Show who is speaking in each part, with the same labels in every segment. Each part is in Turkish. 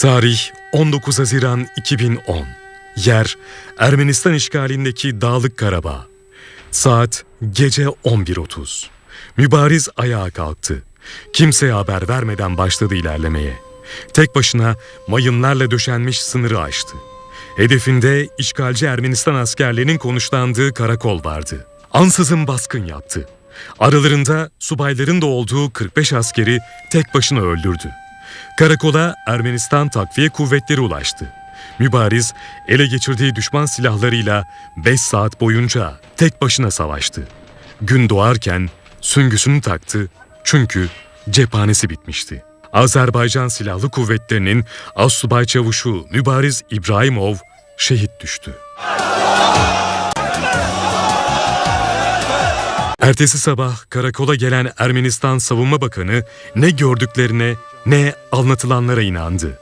Speaker 1: Tarih 19 Haziran 2010. Yer Ermenistan işgalindeki Dağlık Karabağ. Saat gece 11.30. Mübariz ayağa kalktı. Kimseye haber vermeden başladı ilerlemeye. Tek başına mayınlarla döşenmiş sınırı aştı. Hedefinde işgalci Ermenistan askerlerinin konuşlandığı karakol vardı. Ansızın baskın yaptı. Aralarında subayların da olduğu 45 askeri tek başına öldürdü. Karakola Ermenistan takviye kuvvetleri ulaştı. Mübariz ele geçirdiği düşman silahlarıyla 5 saat boyunca tek başına savaştı. Gün doğarken süngüsünü taktı çünkü cephanesi bitmişti. Azerbaycan Silahlı Kuvvetleri'nin Assubay Çavuşu Mübariz İbrahimov şehit düştü. Ertesi sabah karakola gelen Ermenistan Savunma Bakanı ne gördüklerine ne anlatılanlara inandı.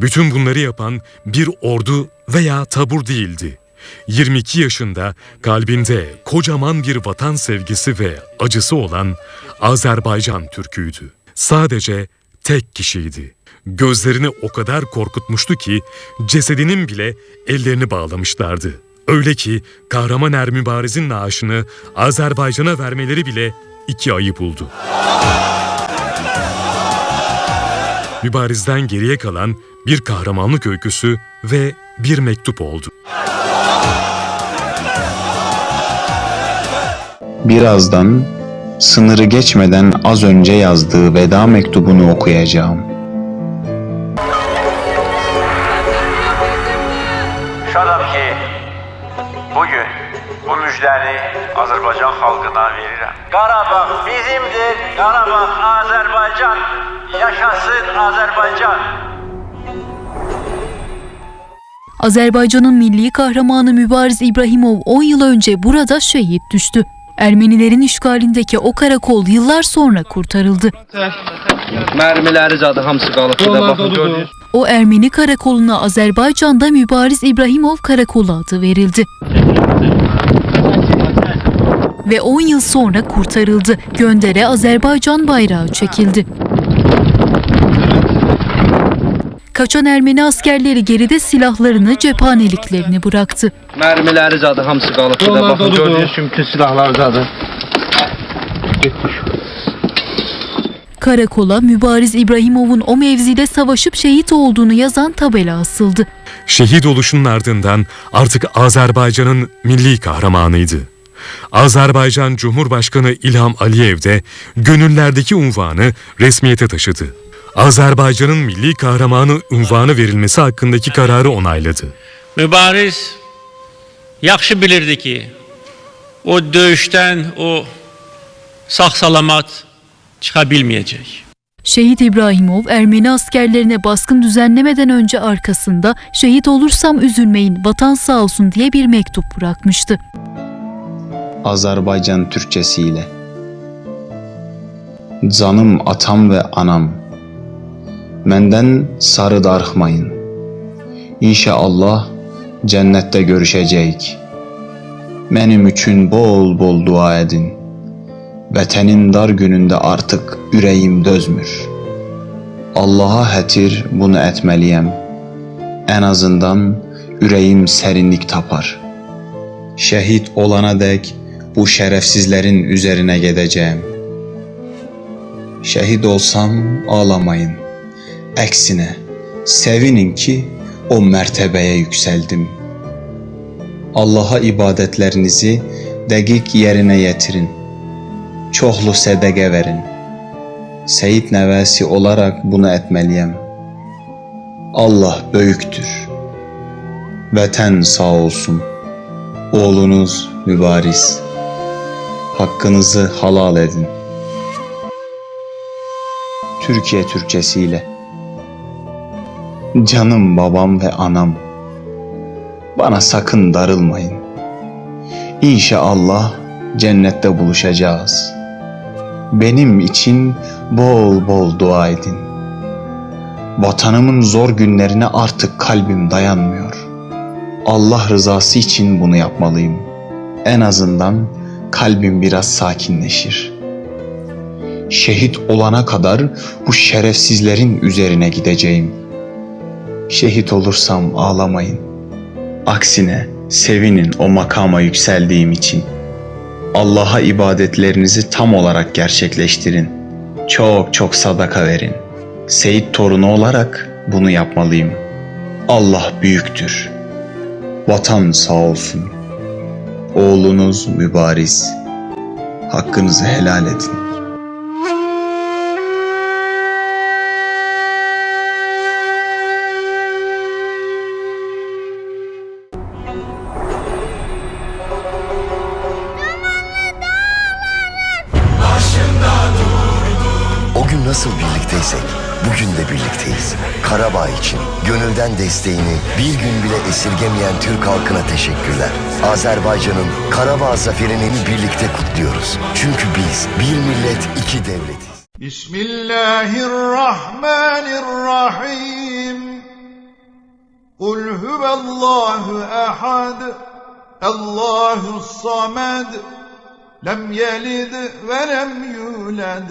Speaker 1: Bütün bunları yapan bir ordu veya tabur değildi. 22 yaşında kalbinde kocaman bir vatan sevgisi ve acısı olan Azerbaycan Türküydü. Sadece tek kişiydi. Gözlerini o kadar korkutmuştu ki cesedinin bile ellerini bağlamışlardı. Öyle ki kahraman er mübarizin naaşını Azerbaycan'a vermeleri bile iki ayı buldu. Mübariz'den geriye kalan bir kahramanlık öyküsü ve bir mektup oldu.
Speaker 2: Birazdan sınırı geçmeden az önce yazdığı veda mektubunu okuyacağım.
Speaker 3: Şadam ki bugün bu müjdəni Azərbaycan xalqına verirəm. Qarabağ bizimdir, Qarabağ Azərbaycan. Yaşasın Azərbaycan.
Speaker 4: Azerbaycan'ın milli kahramanı Mübariz İbrahimov 10 yıl önce burada şehit düştü. Ermenilerin işgalindeki o karakol yıllar sonra kurtarıldı.
Speaker 5: Mərmiləri zadı hamısı gördünüz.
Speaker 4: O Ermeni karakoluna Azerbaycan'da Mübariz İbrahimov Karakolu adı verildi. Ve 10 yıl sonra kurtarıldı. Göndere Azerbaycan bayrağı çekildi. Kaçan Ermeni askerleri geride silahlarını, cephaneliklerini bıraktı.
Speaker 5: Mərmiləri zadı də baxın gördünüz ki, bütün silahlar zadı.
Speaker 4: Karakola Mübariz İbrahimov'un o mevzide savaşıp şehit olduğunu yazan tabela asıldı.
Speaker 1: Şehit oluşunun ardından artık Azerbaycan'ın milli kahramanıydı. Azerbaycan Cumhurbaşkanı İlham Aliyev de gönüllerdeki unvanı resmiyete taşıdı. Azerbaycan'ın milli kahramanı unvanı verilmesi hakkındaki kararı onayladı.
Speaker 6: Mübariz yaxşı bilirdi ki, o döyüşdən o sağ-salamat çıxa bilməyəcək.
Speaker 4: Şehit İbrahimov Ermeni askerlerine baskın düzenlemeden önce arkasında şehit olursam üzülmeyin vatan sağ olsun diye bir mektup bırakmıştı.
Speaker 2: Azerbaycan Türkçesiyle. Canım atam ve anam. Menden sarı darıxmayın. İnşallah cennette görüşəcəyik. Mənim üçün bol-bol dua edin. Vətənin dar günündə artıq ürəyim dözmür. Allaha hətir bunu etməliyəm. En azından ürəyim sərinlik tapar. Şəhid olana dək bu şərəfsizlərin üzərinə gedəcəyəm. Şəhid olsam ağlamayın. Əksinə, sevinin ki, o mərtəbəyə yüksəldim. Allaha ibadətlərinizi dəqiq yerinə yetirin. Çoxlu sədəqə verin. Seyid nəvəsi olaraq bunu etməliyəm. Allah böyükdür. Vətən sağ olsun. Oğlunuz mübariz. Hakkınızı halal edin. Türkiye Türkçesiyle. Canım babam ve anam. Bana sakın darılmayın. İnşallah cennette buluşacağız. Benim için bol bol dua edin. Vatanımın zor günlerine artık kalbim dayanmıyor. Allah rızası için bunu yapmalıyım. En azından kalbim biraz sakinleşir. Şehit olana kadar bu şerefsizlerin üzerine gideceğim. Şehit olursam ağlamayın. Aksine sevinin o makama yükseldiğim için. Allah'a ibadetlerinizi tam olarak gerçekleştirin. Çok çok sadaka verin. Seyit torunu olarak bunu yapmalıyım. Allah büyüktür. Vatan sağ olsun. Oğlunuz mübariz. Hakkınızı helal edin.
Speaker 7: nasıl birlikteysek bugün de birlikteyiz. Karabağ için gönülden desteğini bir gün bile esirgemeyen Türk halkına teşekkürler. Azerbaycan'ın Karabağ zaferini birlikte kutluyoruz. Çünkü biz bir millet iki devletiz.
Speaker 8: Bismillahirrahmanirrahim. Kul huvallahu ehad. Allahu samed. Lem yelid ve lem yulad.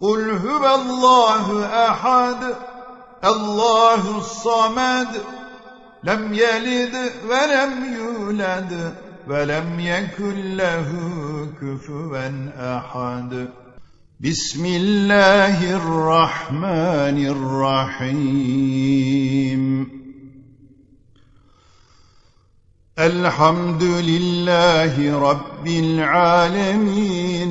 Speaker 8: قل هو الله أحد الله الصمد لم يلد ولم يولد ولم يكن له كفوا أحد. بسم الله الرحمن الرحيم. الحمد لله رب العالمين.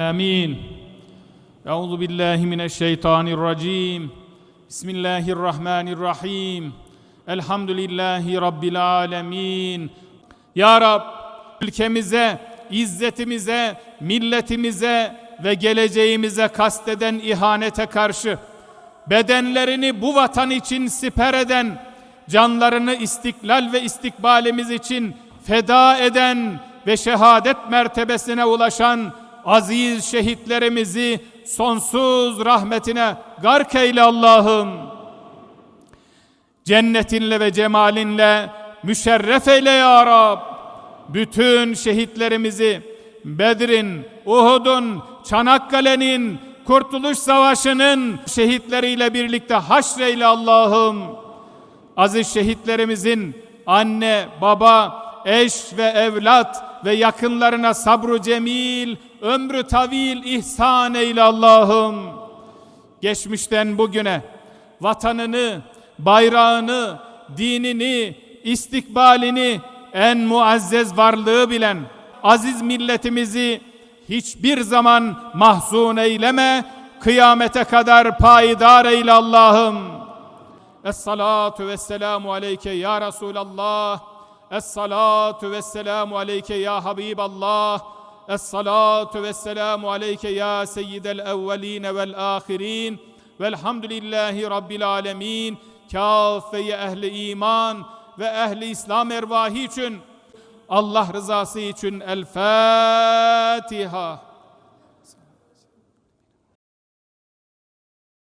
Speaker 9: آمين أعوذ بالله من الشيطان الرجيم بسم الله الرحمن الرحيم الحمد لله رب العالمين Ya Rab ülkemize, izzetimize, milletimize ve geleceğimize kasteden ihanete karşı bedenlerini bu vatan için siper eden, canlarını istiklal ve istikbalimiz için feda eden ve şehadet mertebesine ulaşan aziz şehitlerimizi sonsuz rahmetine gark eyle Allah'ım. Cennetinle ve cemalinle müşerref eyle ya Rab. Bütün şehitlerimizi Bedir'in, Uhud'un, Çanakkale'nin, Kurtuluş Savaşı'nın şehitleriyle birlikte haşreyle Allah'ım. Aziz şehitlerimizin anne, baba, eş ve evlat ve yakınlarına sabru cemil, ömrü tavil ihsan eyle Allah'ım. Geçmişten bugüne vatanını, bayrağını, dinini, istikbalini en muazzez varlığı bilen aziz milletimizi hiçbir zaman mahzun eyleme, kıyamete kadar payidar eyle Allah'ım. Es-salatu vesselamu aleyke ya Resulallah. Es-salatu vesselamu aleyke ya Habiballah. Es-salatu vesselamu aleyke ya seyyidel evveline vel ahirin. Velhamdülillahi Rabbil alemin. Kâfeye ehli iman ve ehli İslam ervahı için Allah rızası için El Fatiha.